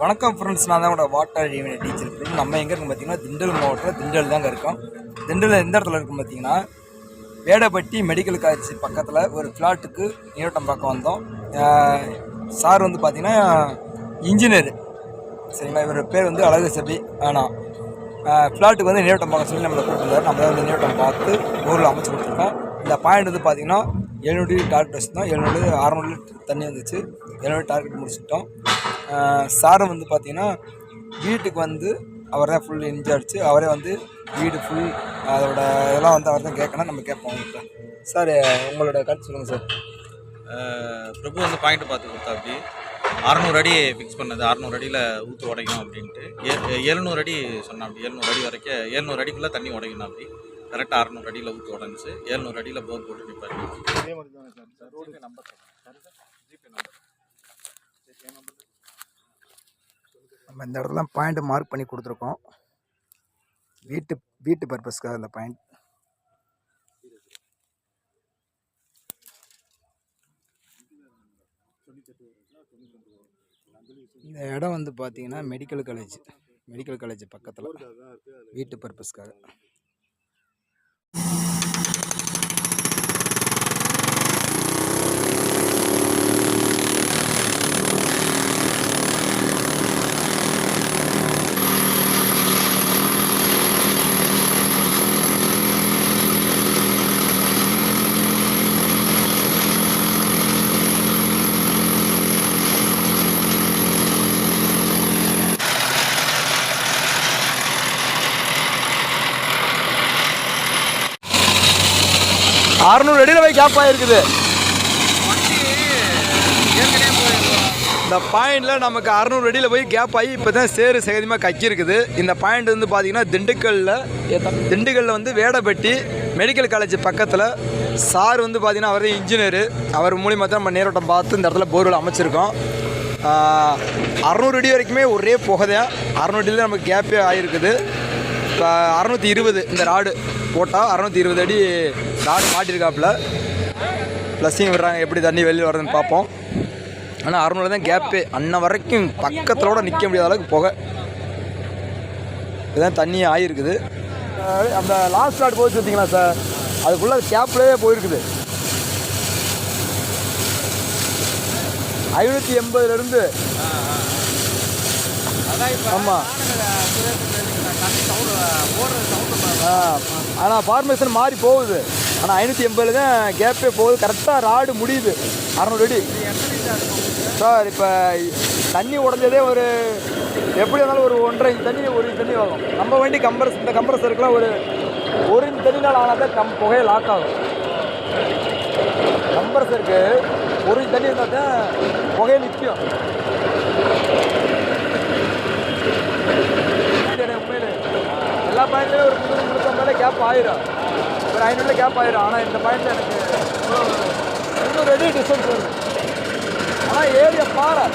வணக்கம் ஃப்ரெண்ட்ஸ் நான் தான் கூட வாட்டர் ஈவெண்ட் டீச்சர். நம்ம எங்கே இருக்கும் பார்த்தீங்கன்னா திண்டல் மாவட்டத்தில் திண்டல் தாங்க இருக்கோம். திண்டல் எந்த இடத்துல இருக்கும் பார்த்தீங்கன்னா வேடப்பட்டி மெடிக்கல் காலேஜ் பக்கத்தில் ஒரு ஃப்ளாட்டுக்கு நீரோட்டம் பார்க்க வந்தோம். சார் வந்து பார்த்தீங்கன்னா இன்ஜினியர் சரிங்களா? இவர் பேர் வந்து அழகு சபி. ஆனால் ஃப்ளாட்டுக்கு வந்து நீரோட்டம் பார்க்க சொல்லி நம்மளை கூப்பிட்டுருந்தார் நம்ம வந்து நீரோட்டம் பார்த்து ஊரில் அமைச்சு கொடுத்துருக்கோம். இந்த பாயிண்ட் வந்து பார்த்திங்கன்னா எழுநூறு டார்கெட் வச்சுருந்தோம் எழுநூறு அறநூறு லிட்டர் தண்ணி வந்துச்சு. எழுநூறு டார்கெட் முடிச்சுட்டோம். சாரும் வந்து பார்த்திங்கன்னா வீட்டுக்கு வந்து அவர் தான் ஃபுல் இன்சார்ஜ் அவரே வந்து வீடு ஃபுல் அதோட இதெல்லாம் வந்து அவர் தான் கேட்கணும் நம்ம கேட்போம் அவங்கள்ட்ட சார் உங்களோட கருத்து சொல்லுங்கள் சார். பிரபு வந்து பாயிண்ட் பார்த்து கொடுத்தாப்பி அறநூறு அடி ஃபிக்ஸ் பண்ணது. அறநூறு அடியில் ஊற்று உடைக்கணும் அப்படின்ட்டு. ஏ எழுநூறு அடி சொன்னா அப்படி எழுநூறு அடி வரைக்கும் எழுநூறு அடிக்குள்ளே தண்ணி உடைக்கணும் அப்படி கரெக்டாக அறநூறு அடியில் ஊற்றி உடஞ்சி ஏழ்நூறு அடியில் போர் போட்டு நிற்பாரு நம்ம இந்த இடத்துல பாயிண்ட் மார்க் பண்ணி கொடுத்துருக்கோம். வீட்டு வீட்டு பர்பஸ்க்காக இந்த பாயிண்ட் இந்த இடம் வந்து பார்த்தீங்கன்னா மெடிக்கல் காலேஜ் மெடிக்கல் காலேஜ் பக்கத்தில். வீட்டு பர்பஸ்க்காக அறுநூறு அடியில் போய் கேப் ஆகிருக்குது இந்த பாயிண்டில் நமக்கு அறநூறு அடியில் போய் கேப் ஆகி இப்போ தான் சேரு சகதியமாக கக்கியிருக்குது. இந்த பாயிண்ட் வந்து பார்த்தீங்கன்னா திண்டுக்கல்லில் திண்டுக்கல்லில் வந்து வேடப்பட்டி மெடிக்கல் காலேஜ் பக்கத்தில் சார் வந்து பார்த்தீங்கன்னா அவர் இன்ஜினியர் அவர் மூலியமாக தான் நம்ம நேரோட்டம் பார்த்து இந்த இடத்துல போர்வெல் அமைச்சிருக்கோம். அறநூறு அடி வரைக்குமே ஒரே புகை அறநூறு அடியில் நமக்கு கேப்பே ஆகிருக்குது இப்போ அறநூற்றி இருபது இந்த ராடு போட்டால் அறநூற்றி இருபது அடி ராடு மாட்டியிருக்காப்புல ப்ளஸ்ஸிங் விடுறாங்க எப்படி தண்ணி வெளியில் வருதுன்னு பார்ப்போம். ஆனால் அறுநூறு தான் கேப்பே அன்ன வரைக்கும் பக்கத்திலோட நிற்க முடியாத அளவுக்கு போக. இதுதான் தண்ணி ஆகிருக்குது அந்த லாஸ்ட் லாட் போச்சு வச்சிங்களா சார் அதுக்குள்ளே கேப்லேயே போயிருக்குது. ஐநூற்றி எண்பதுலேருந்து ஆமாம் ஆனால் ஃபார்மேஷன் மாறி போகுது. ஆனால் ஐநூற்றி எண்பதில் தான் கேப்பே போகுது கரெக்டாக ராடு முடியுது. அறநூறு அடி. சார் இப்போ தண்ணி உடஞ்சதே ஒரு எப்படி இருந்தாலும் ஒரு ஒன்றரை இன்ச் தண்ணி ஒரு இன்ச் தண்ணி ஆகும் நம்ம வண்டி கம்ப்ரஸ் இந்த கம்ப்ரஸருக்குலாம் ஒரு ஒரு இன்ச் நாள் ஆனால் தான் கம் புகையை லாக் ஆகும். கம்ப்ரஸருக்கு ஒரு இன்ச் தண்ணி இருந்தால் தான் புகையை நிற்கும். உண்மையிலே எல்லா பாயிண்ட்லேயும் ஒரு முந்நூறு முந்நூற்றம்பதுல கேப் ஆயிரும். ஒரு ஐநூறுல கேப் ஆயிடும் ஆனால் இந்த பாயிண்ட்ல எனக்கு இன்னும் ரெடி டிஸ்டன்ஸ் வருது. ஆனால் ஏரியா பாறை.